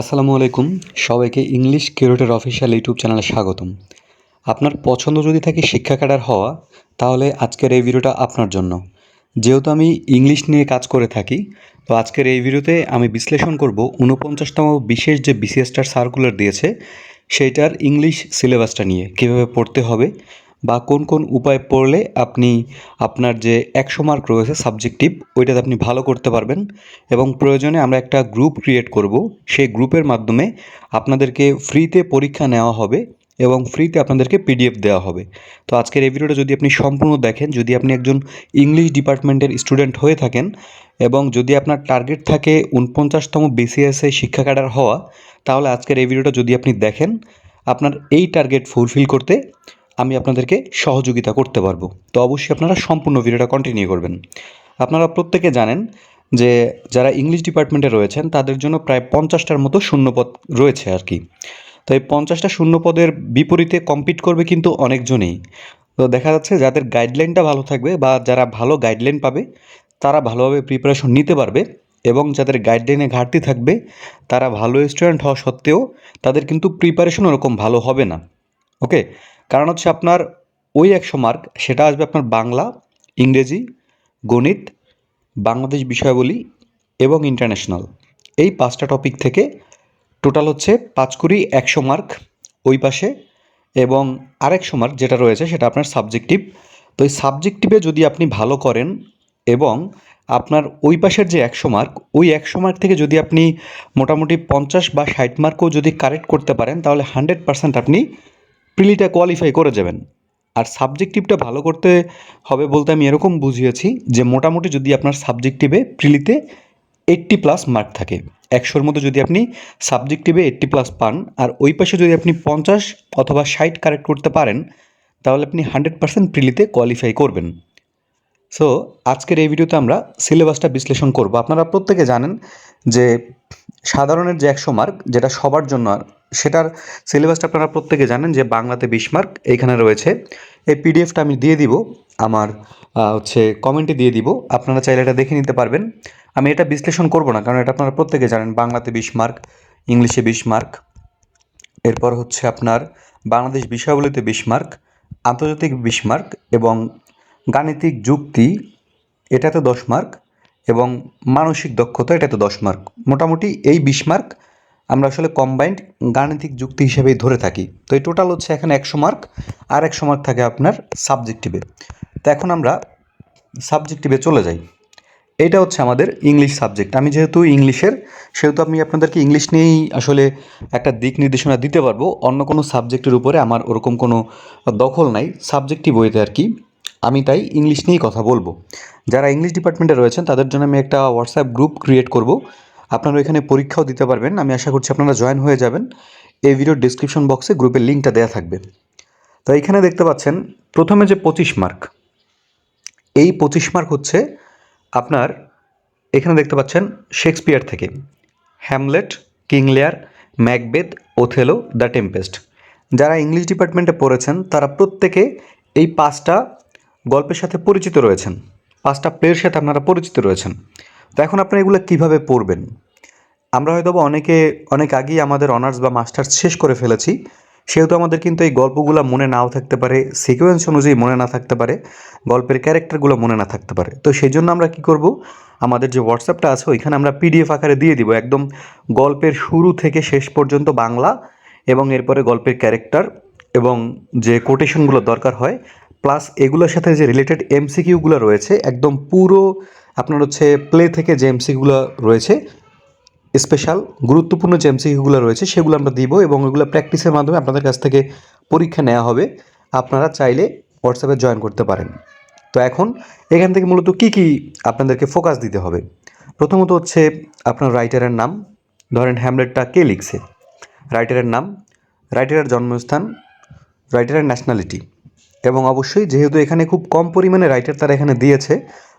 আসসালামু আলাইকুম। সবাইকে ইংলিশ কিউরেটের অফিসিয়াল ইউটিউব চ্যানেলে স্বাগতম। আপনার পছন্দ যদি থাকে শিক্ষা ক্যাডার হওয়া, তাহলে আজকের এই ভিডিওটা আপনার জন্য। যেহেতু আমি ইংলিশ নিয়ে কাজ করে থাকি, তো আজকের এই ভিডিওতে আমি বিশ্লেষণ করব ঊনপঞ্চাশতম বিশেষ যে বিসিএসটার সার্কুলার দিয়েছে, সেইটার ইংলিশ সিলেবাসটা নিয়ে, কীভাবে পড়তে হবে বা কোন কোন উপায় পড়লে আপনি আপনার যে একশো মার্ক রয়েছে সাবজেক্টিভ ওইটাতে আপনি ভালো করতে পারবেন এবং প্রয়োজনে আমরা একটা গ্রুপ ক্রিয়েট করব। সেই গ্রুপের মাধ্যমে আপনাদেরকে ফ্রিতে পরীক্ষা নেওয়া হবে এবং ফ্রিতে আপনাদেরকে পিডিএফ দেওয়া হবে। তো আজকের এই ভিডিওটা যদি আপনি সম্পূর্ণ দেখেন, যদি আপনি একজন ইংলিশ ডিপার্টমেন্টের স্টুডেন্ট হয়ে থাকেন এবং যদি আপনার টার্গেট থাকে উনপঞ্চাশতম বিসিএসএ শিক্ষা ক্যাডার হওয়া, তাহলে আজকের এই ভিডিওটা যদি আপনি দেখেন, আপনার এই টার্গেট ফুলফিল করতে আমি আপনাদেরকে সহযোগিতা করতে পারব। তো অবশ্যই আপনারা সম্পূর্ণ ভিডিওটা কন্টিনিউ করবেন। আপনারা প্রত্যেকে জানেন যে যারা ইংলিশ ডিপার্টমেন্টে রয়েছেন, তাদের জন্য প্রায় পঞ্চাশটার মতো শূন্যপদ রয়েছে আর কি। তো এই পঞ্চাশটা শূন্যপদের বিপরীতে কম্পিট করবে কিন্তু অনেকজনেই। তো দেখা যাচ্ছে যাদের গাইডলাইনটা ভালো থাকবে বা যারা ভালো গাইডলাইন পাবে, তারা ভালোভাবে প্রিপারেশন নিতে পারবে এবং যাদের গাইডলাইনে ঘাটতি থাকবে, তারা ভালো স্টুডেন্ট হওয়া সত্ত্বেও তাদের কিন্তু প্রিপারেশন ওরকম ভালো হবে না। ওকে কারণ হচ্ছে আপনার ওই একশো মার্ক সেটা আসবে আপনার বাংলা, ইংরেজি, গণিত, বাংলাদেশ বিষয়াবলী এবং ইন্টারন্যাশনাল এই পাঁচটা টপিক থেকে টোটাল হচ্ছে পাঁচ কুড়ি, একশো মার্ক ওই পাশে এবং আরেকশো মার্ক যেটা রয়েছে সেটা আপনার সাবজেক্টিভ তো এই সাবজেক্টিভে যদি আপনি ভালো করেন এবং আপনার ওই পাশের যে একশো মার্ক ওই একশো মার্ক থেকে যদি আপনি মোটামুটি পঞ্চাশ বা ষাট মার্কও যদি কারেক্ট করতে পারেন, তাহলে হান্ড্রেড পার্সেন্ট আপনি প্রিলিটা কোয়ালিফাই করে যাবেন। আর সাবজেক্টিভটা ভালো করতে হবে বলতে আমি এরকম বুঝিয়েছি যে মোটামুটি যদি আপনার সাবজেক্টিভে প্রিলিতে এইট্টি প্লাস মার্ক থাকে, একশোর মধ্যে যদি আপনি সাবজেক্টিভে এইট্টি প্লাস পান, আর ওই পাশে যদি আপনি পঞ্চাশ অথবা ষাট কারেক্ট করতে পারেন, তাহলে আপনি হান্ড্রেড পার্সেন্ট প্রিলিতে কোয়ালিফাই করবেন। সো আজকের এই ভিডিওতে আমরা সিলেবাসটা বিশ্লেষণ করব। আপনারা প্রত্যেকে জানেন যে সাধারণের যে একশো মার্ক যেটা সবার জন্য সেটার সিলেবাসটা আপনারা প্রত্যেকে জানেন যে বাংলাতে বিশ মার্ক এইখানে রয়েছে। এই পিডিএফটা আমি দিয়ে দিব, আমার হচ্ছে কমেন্টে দিয়ে দিব। আপনারা চাইলে এটা দেখে নিতে পারবেন। আমি এটা বিশ্লেষণ করব না, কারণ এটা আপনারা প্রত্যেকে জানেন, বাংলাতে বিশ মার্ক ইংলিশে বিশ মার্ক এরপর হচ্ছে আপনার বাংলাদেশ বিষয়াবলীতে বিশ মার্ক আন্তর্জাতিক বিশ মার্ক এবং গাণিতিক যুক্তি, এটাতে দশ মার্ক এবং মানসিক দক্ষতা, এটাতে দশ মার্ক মোটামুটি এই বিশ মার্ক আমরা আসলে কম্বাইন্ড গাণিতিক যুক্তি হিসেবেই ধরে থাকি। তো এই টোটাল হচ্ছে এখানে একশো মার্ক আর একশো মার্ক থাকে আপনার সাবজেক্টিভে তো এখন আমরা সাবজেক্টিভে চলে যাই। এটা হচ্ছে আমাদের ইংলিশ সাবজেক্ট আমি যেহেতু ইংলিশের সেহেতু আমি আপনাদেরকে ইংলিশ নিয়েই আসলে একটা দিক নির্দেশনা দিতে পারব। অন্য কোনো সাবজেক্টের উপরে আমার ওরকম কোনো দখল নাই। সাবজেক্টিভ ওয়েতে আর কি। আমি তাই ইংলিশ নিয়েই কথা বলব। যারা ইংলিশ ডিপার্টমেন্টে রয়েছেন, তাদের জন্য আমি একটা হোয়াটসঅ্যাপ গ্রুপ ক্রিয়েট করব। আপনারা এখানে পরীক্ষাও দিতে পারবেন। আমি আশা করছি আপনারা জয়েন হয়ে যাবেন। এই ভিডিওর ডিসক্রিপশন বক্সে গ্রুপের লিঙ্কটা দেওয়া থাকবে। তো এখানে দেখতে পাচ্ছেন, প্রথমে যে পঁচিশ মার্ক এই পঁচিশ মার্ক হচ্ছে আপনার, এখানে দেখতে পাচ্ছেন শেক্সপিয়ার থেকে। Hamlet King Lear Macbeth Othello the Tempest যারা ইংলিশ ডিপার্টমেন্টে পড়েছেন, তারা প্রত্যেকে এই পাঁচটা গল্পের সাথে পরিচিত রয়েছেন। পাঁচটা প্লেয়ের সাথে আপনারা পরিচিত রয়েছেন। তো এখন আপনারা এগুলো কীভাবে পড়বেন? আমরা হয়তো বা অনেকে, অনেক আগেই আমাদের অনার্স বা মাস্টার্স শেষ করে ফেলেছি। সেহেতু আমাদের কিন্তু এই গল্পগুলো মনে নাও থাকতে পারে সিকোয়েন্স অনুযায়ী মনে না থাকতে পারে, গল্পের ক্যারেক্টারগুলো মনে না থাকতে পারে। তো সেই জন্য আমরা কি করব? আমাদের যে হোয়াটসঅ্যাপটা আছে, ওইখানে আমরা পিডিএফ আকারে দিয়ে দিব। একদম গল্পের শুরু থেকে শেষ পর্যন্ত বাংলা এবং এরপরে গল্পের ক্যারেক্টার এবং যে কোটেশনগুলো দরকার হয় প্লাস এগুলোর সাথে যে রিলেটেড এমসিকিউগুলো রয়েছে, একদম পুরো আপনার হচ্ছে প্লে থেকে যে এমসিকিউগুলো রয়েছে স্পেশাল গুরুত্বপূর্ণ যে এমসিকিউগুলো রয়েছে, সেগুলো আমরা দিব এবং এগুলো প্র্যাকটিসের মাধ্যমে আপনাদের কাছ থেকে পরীক্ষা নেওয়া হবে। আপনারা চাইলে হোয়াটসঅ্যাপে জয়েন করতে পারেন। তো এখন এখান থেকে মূলত কী কী আপনাদেরকে ফোকাস দিতে হবে? প্রথমত হচ্ছে আপনার রাইটারের নাম, ধরেন হ্যামলেটটা কে লিখছে? রাইটারের নাম রাইটারের জন্মস্থান রাইটারের ন্যাশনালিটি এবং অবশ্যই যেহেতু এখানে খুব কম পরিমাণে রাইটার তারা এখানে দিয়েছে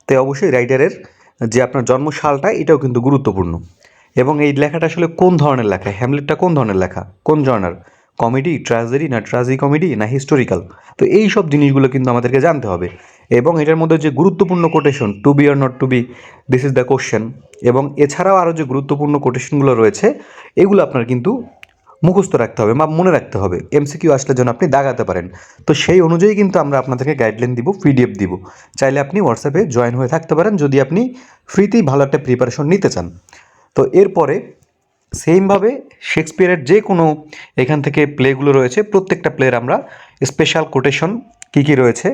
তাই অবশ্যই রাইটারের যে আপনার জন্মসালটা, এটাও কিন্তু গুরুত্বপূর্ণ। এবং এই লেখাটা আসলে কোন ধরনের লেখা? হ্যামলেটটা কোন ধরনের লেখা? কোন জর্নার? কমেডি, ট্র্যাজেডি না ট্র্যাজি কমেডি না হিস্টোরিক্যাল? তো এই সব জিনিসগুলো কিন্তু আমাদেরকে জানতে হবে। এবং এটার মধ্যে যে গুরুত্বপূর্ণ quotation, to be or not to be this is the question এবং এছাড়াও আরও যে গুরুত্বপূর্ণ কোটেশনগুলো রয়েছে, এগুলো আপনার কিন্তু মুখস্থ রাখতে হবে বা মনে রাখতে হবে। এমসিকিউ আসলে যেন আপনি দাগাতে পারেন। তো সেই অনুযায়ী কিন্তু আমরা আপনাদেরকে গাইডলাইন দিব পিডিএফ দিব। চাইলে আপনি হোয়াটসঅ্যাপে জয়েন হয়ে থাকতে পারেন, যদি আপনি ফ্রিতেই ভালো একটা প্রিপারেশন নিতে চান। তো এরপরে সেমভাবে শেক্সপিয়ারের যে কোনো এখান থেকে প্লেগুলো রয়েছে, প্রত্যেকটা প্লের আমরা স্পেশাল কোটেশন কী কী রয়েছে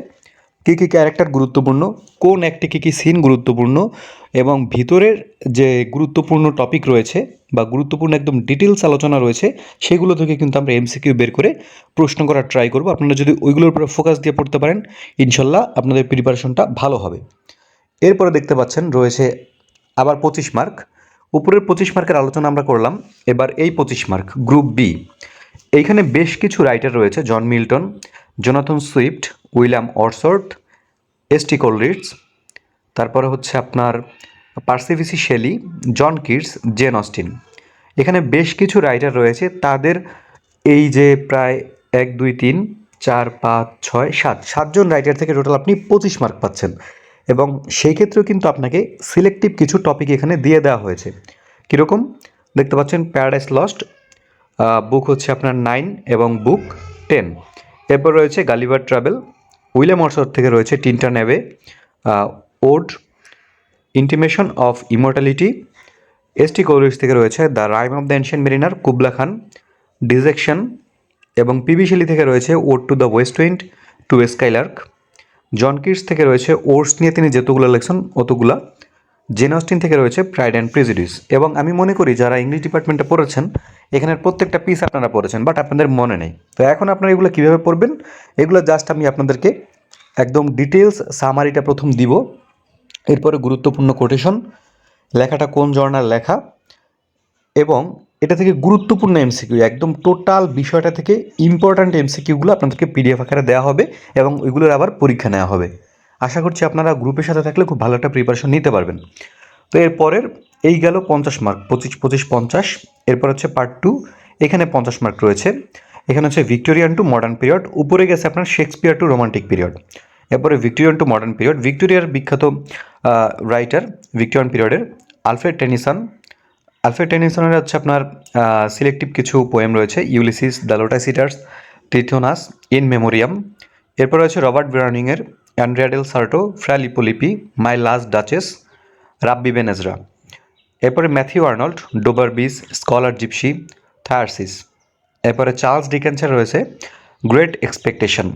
কী কী ক্যারেক্টার গুরুত্বপূর্ণ, কোন একটি কী কী সিন গুরুত্বপূর্ণ এবং ভিতরের যে গুরুত্বপূর্ণ টপিক রয়েছে বা গুরুত্বপূর্ণ একদম ডিটেলস আলোচনা রয়েছে, সেগুলো থেকে কিন্তু আমরা এমসিকিউ বের করে প্রশ্ন করার ট্রাই করব। আপনারা যদি ওইগুলোর উপরে ফোকাস দিয়ে পড়তে পারেন, ইনশাল্লাহ আপনাদের প্রিপারেশনটা ভালো হবে। এরপরে দেখতে পাচ্ছেন রয়েছে আবার পঁচিশ মার্ক উপরের পঁচিশ মার্কের আলোচনা আমরা করলাম, এবার এই পঁচিশ মার্ক গ্রুপ বি এইখানে বেশ কিছু রাইটার রয়েছে John Milton Jonathan Swift, William Wordsworth ST Coleridge তারপরে হচ্ছে আপনার Percy Shelley, John Keats Jane Austen. এখানে বেশ কিছু রাইটার রয়েছে, তাদের এই যে প্রায় এক, দুই, তিন, চার, পাঁচ, ছয়, সাত, সাতজন রাইটার থেকে টোটাল আপনি পঁচিশ মার্ক পাচ্ছেন। এবং সেই ক্ষেত্রেও কিন্তু আপনাকে সিলেক্টিভ কিছু টপিক এখানে দিয়ে দেওয়া হয়েছে। কীরকম? দেখতে পাচ্ছেন প্যারাডাইস লস্ট বুক হচ্ছে আপনার নাইন এবং বুক টেন এরপর রয়েছে গালিভার ট্রাভেল, উইলিয়াম অর্সর থেকে রয়েছে টিনটা নেবে ode, intimation of immortality ST Coleridge থেকে রয়েছে the rime of the ancient mariner, Kubla Khan, dejection এবং পিবি শেলি থেকে রয়েছে ode to the west wind, to skylark. John Keats থেকে রয়েছে ওর্স নিয়ে তিনি যতগুলো লেখছেন, অতগুলা। জেন অস্টিন থেকে রয়েছে প্রাইড অ্যান্ড প্রেজিডিউস এবং আমি মনে করি যারা ইংলিশ ডিপার্টমেন্টে পড়েছেন, এখানের প্রত্যেকটা পিস আপনারা পড়েছেন বাট আপনাদের মনে নেই। তো এখন আপনারা এগুলো কীভাবে পড়বেন? এগুলো জাস্ট আমি আপনাদেরকে একদম ডিটেলস সামারিটা প্রথম দিব। এরপরে গুরুত্বপূর্ণ কোটেশন লেখাটা কোন জর্নাল লেখা, এবং এটা থেকে গুরুত্বপূর্ণ এমসিকিউ একদম টোটাল বিষয়টা থেকে ইম্পর্ট্যান্ট এমসিকিউগুলো আপনাদেরকে পিডিএফ আকারে দেওয়া হবে, এবং ওইগুলোর আবার পরীক্ষা নেওয়া হবে। আশা করছি আপনারা গ্রুপের সাথে থাকলে খুব ভালো একটা প্রিপারেশন নিতে পারবেন। তো এরপরের এই গেল পঞ্চাশ মার্ক পঁচিশ পঁচিশ, পঞ্চাশ। এরপর হচ্ছে পার্ট টু এখানে পঞ্চাশ মার্ক রয়েছে। এখানে হচ্ছে ভিক্টোরিয়ান টু মডার্ন পিরিয়ড উপরে গেছে আপনার শেক্সপিয়ার টু রোমান্টিক পিরিয়ড এরপরে ভিক্টোরিয়ান টু মডার্ন পিরিয়ড ভিক্টোরিয়ার বিখ্যাত রাইটার ভিক্টোরিয়ান পিরিয়ডের আলফ্রেড টেনিসন আলফ্রেড টেনিসনের হচ্ছে আপনার সিলেক্টিভ কিছু পোয়েম রয়েছে Ulysses the lotus eaters Tithonus in memoriam এরপর রয়েছে Robert ব্রাউনিংয়ের Andrea del Sarto Fra Lippo Lippi my last duchess, rabbi Ben Ezra এরপরে Matthew Arnold, Dover Beach, scholar gipsy, Thyrsis. এরপরে Charles ডিকেন্সের রয়েছে গ্রেট এক্সপেকটেশন।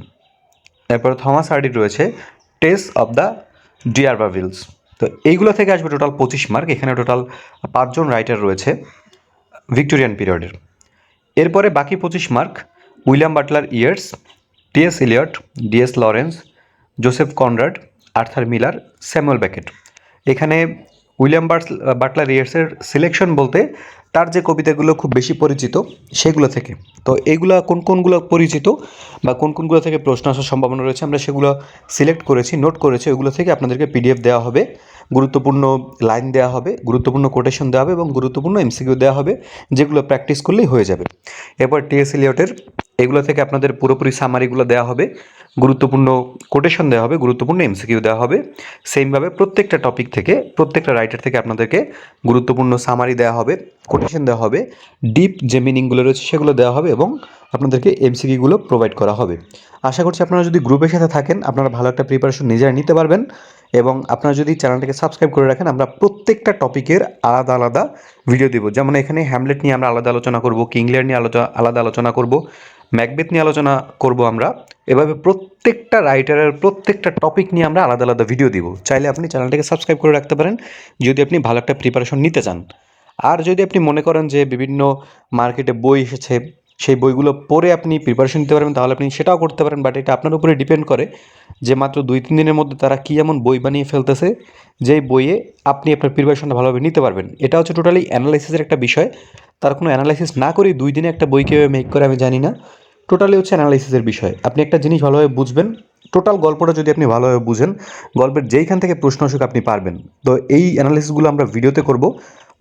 এরপরে Thomas হার্ডির রয়েছে Tess of the ডিয়ারবাভিলস তো এইগুলো থেকে আসবে টোটাল পঁচিশ মার্ক। এখানে টোটাল পাঁচজন রাইটার রয়েছে ভিক্টোরিয়ান পিরিয়ডের। এরপরে বাকি পঁচিশ mark William Butler Yeats TS Eliot DS Lawrence Joseph Conrad, Arthur Miller, Samuel Beckett এখানে উইলিয়াম বাটলার ইয়ার্সের সিলেকশন বলতে তার যে কবিতাগুলো খুব বেশি পরিচিত, সেগুলো থেকে। তো এইগুলো কোন কোনগুলো পরিচিত বা কোন কোনগুলো থেকে প্রশ্ন আসার সম্ভাবনা রয়েছে আমরা সেগুলো সিলেক্ট করেছি, নোট করেছি ওইগুলো থেকে আপনাদেরকে পিডিএফ দেওয়া হবে। গুরুত্বপূর্ণ লাইন দেওয়া হবে, গুরুত্বপূর্ণ কোটেশন দেওয়া হবে এবং গুরুত্বপূর্ণ এমসিকিউ দেওয়া হবে, যেগুলো প্র্যাকটিস করলেই হয়ে যাবে। এরপর টিএস ইলিয়টের এগুলো থেকে আপনাদের পুরোপুরি সামারিগুলো দেওয়া হবে। গুরুত্বপূর্ণ কোটেশন দেওয়া হবে, গুরুত্বপূর্ণ এমসিকিউ দেওয়া হবে। সেমভাবে প্রত্যেকটা টপিক থেকে, প্রত্যেকটা রাইটার থেকে আপনাদেরকে গুরুত্বপূর্ণ সামারি দেওয়া হবে কোটেশন দেওয়া হবে ডিপ যে মিনিংগুলো রয়েছে সেগুলো দেওয়া হবে এবং আপনাদেরকে এমসিকিউগুলো প্রোভাইড করা হবে। আশা করছি আপনারা যদি গ্রুপের সাথে থাকেন, আপনারা ভালো একটা প্রিপারেশন নিজেরা নিতে পারবেন এবং আপনারা যদি চ্যানেলটাকে সাবস্ক্রাইব করে রাখেন, আমরা প্রত্যেকটা টপিকের আলাদা আলাদা ভিডিও দেবো। যেমন এখানে হ্যামলেট নিয়ে আমরা আলাদা আলোচনা করব কিংলেয়ার নিয়ে আলোচনা, আলাদা আলোচনা করব ম্যাকবেথ নিয়ে আলোচনা করব আমরা। এভাবে প্রত্যেকটা রাইটারের প্রত্যেকটা টপিক নিয়ে আমরা আলাদা আলাদা ভিডিও দিব। চাইলে আপনি চ্যানেলটাকে সাবস্ক্রাইব করে রাখতে পারেন, যদি আপনি ভালো একটা প্রিপারেশন নিতে চান। আর যদি আপনি মনে করেন যে বিভিন্ন মার্কেটে বই এসেছে সেই বইগুলো পড়ে আপনি প্রিপারেশন নিতে পারবেন, তাহলে আপনি সেটাও করতে পারেন বাট এটা আপনার উপরে ডিপেন্ড করে যে মাত্র দুই তিন দিনের মধ্যে তারা কী এমন বই বানিয়ে ফেলতেছে, যেই বইয়ে আপনি আপনার প্রিপারেশনটা ভালোভাবে নিতে পারবেন। এটা হচ্ছে টোটালি অ্যানালাইসিসের একটা বিষয়। তার কোনো অ্যানালাইসিস না করেই দুই দিনে একটা বই কীভাবে মেক করে আমি জানি না। টোটালি হচ্ছে অ্যানালাইসিসের বিষয়। আপনি একটা জিনিস ভালোভাবে বুঝবেন টোটাল গল্পটা যদি আপনি ভালোভাবে বুঝেন, গল্পের যেইখান থেকে প্রশ্ন আসুক আপনি পারবেন। তো এই অ্যানালাইসিসগুলো আমরা ভিডিওতে করব।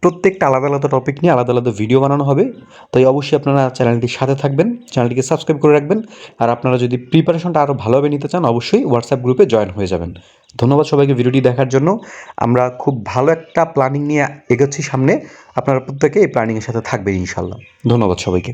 প্রত্যেকটা আলাদা আলাদা টপিক নিয়ে আলাদা আলাদা ভিডিও বানানো হবে। তাই অবশ্যই আপনারা চ্যানেলটির সাথে থাকবেন, চ্যানেলটিকে সাবস্ক্রাইব করে রাখবেন। আর আপনারা যদি প্রিপারেশনটা আরও ভালোভাবে নিতে চান, অবশ্যই হোয়াটসঅ্যাপ গ্রুপে জয়েন হয়ে যাবেন। ধন্যবাদ সবাইকে ভিডিওটি দেখার জন্য। আমরা খুব ভালো একটা প্ল্যানিং নিয়ে এগোচ্ছি সামনে। আপনারা প্রত্যেকে এই প্ল্যানিংয়ের সাথে থাকবেন ইনশাল্লাহ ধন্যবাদ সবাইকে।